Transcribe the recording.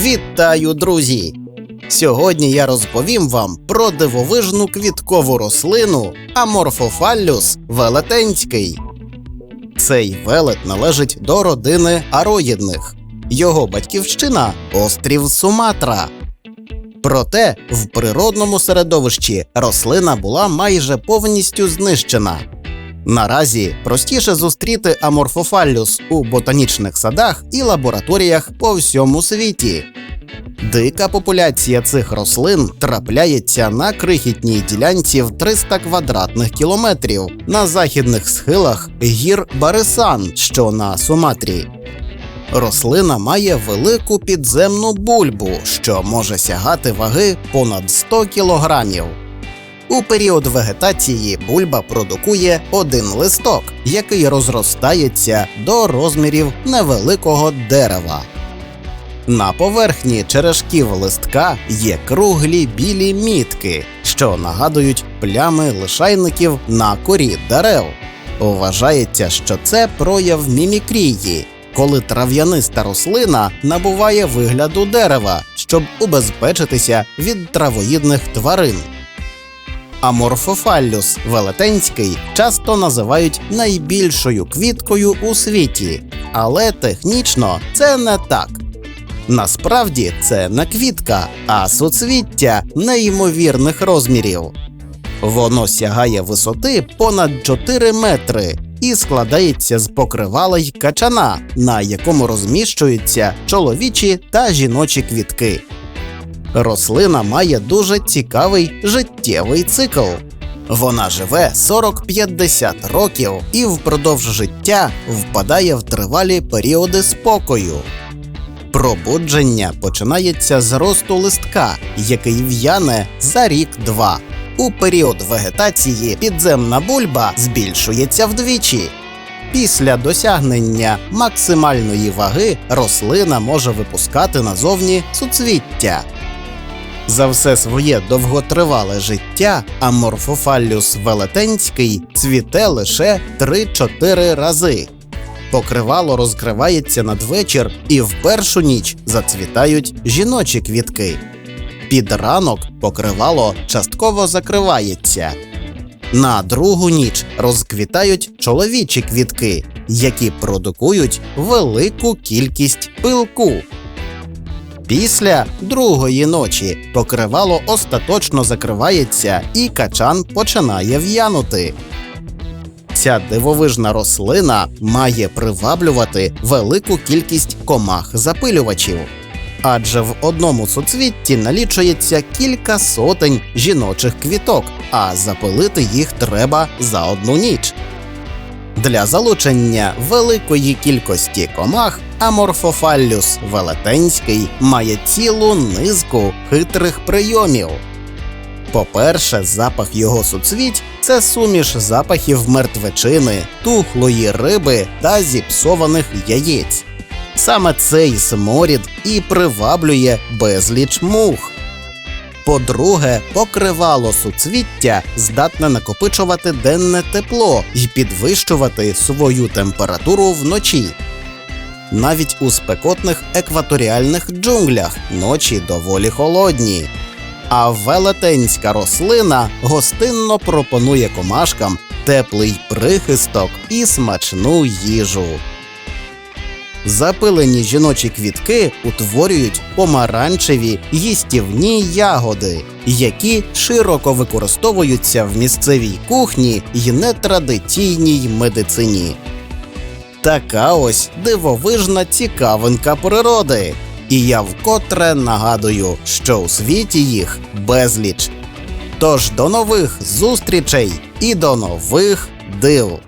Вітаю, друзі! Сьогодні я розповім вам про дивовижну квіткову рослину Аморфофаллюс велетенський. Цей велет належить до родини ароїдних. Його батьківщина острів Суматра. Проте в природному середовищі рослина була майже повністю знищена. Наразі простіше зустріти аморфофаллюс у ботанічних садах і лабораторіях по всьому світі. Дика популяція цих рослин трапляється на крихітній ділянці в 300 квадратних кілометрів на західних схилах гір Барисан, що на Суматрі. Рослина має велику підземну бульбу, що може сягати ваги понад 100 кілограмів. У період вегетації бульба продукує один листок, який розростається до розмірів невеликого дерева. На поверхні черешків листка є круглі білі мітки, що нагадують плями лишайників на корі дерев. Вважається, що це прояв мімікрії, коли трав'яниста рослина набуває вигляду дерева, щоб убезпечитися від травоїдних тварин. Аморфофаллюс велетенський часто називають найбільшою квіткою у світі, але технічно це не так. Насправді це не квітка, а суцвіття неймовірних розмірів. Воно сягає висоти понад 4 метри і складається з покривала й качана, на якому розміщуються чоловічі та жіночі квітки. Рослина має дуже цікавий життєвий цикл. Вона живе 40-50 років і впродовж життя впадає в тривалі періоди спокою. Пробудження починається з росту листка, який в'яне за рік-два. У період вегетації підземна бульба збільшується вдвічі. Після досягнення максимальної ваги рослина може випускати назовні суцвіття. За все своє довготривале життя аморфофаллюс велетенський цвіте лише 3-4 рази. Покривало розкривається надвечір, і в першу ніч зацвітають жіночі квітки. Під ранок покривало частково закривається. На другу ніч розквітають чоловічі квітки, які продукують велику кількість пилку. Після другої ночі покривало остаточно закривається і качан починає в'янути. Ця дивовижна рослина має приваблювати велику кількість комах запилювачів, адже в одному суцвітті налічується кілька сотень жіночих квіток, а запилити їх треба за одну ніч. Для залучення великої кількості комах аморфофаллюс велетенський має цілу низку хитрих прийомів. По-перше, запах його суцвіть це суміш запахів мертвечини, тухлої риби та зіпсованих яєць. Саме цей сморід і приваблює безліч мух. По-друге, покривало суцвіття здатне накопичувати денне тепло і підвищувати свою температуру вночі. Навіть у спекотних екваторіальних джунглях ночі доволі холодні. А велетенська рослина гостинно пропонує комашкам теплий прихисток і смачну їжу. Запилені жіночі квітки утворюють помаранчеві їстівні ягоди, які широко використовуються в місцевій кухні й нетрадиційній медицині. Така ось дивовижна цікавинка природи. І я вкотре нагадую, що у світі їх безліч. Тож до нових зустрічей і до нових див!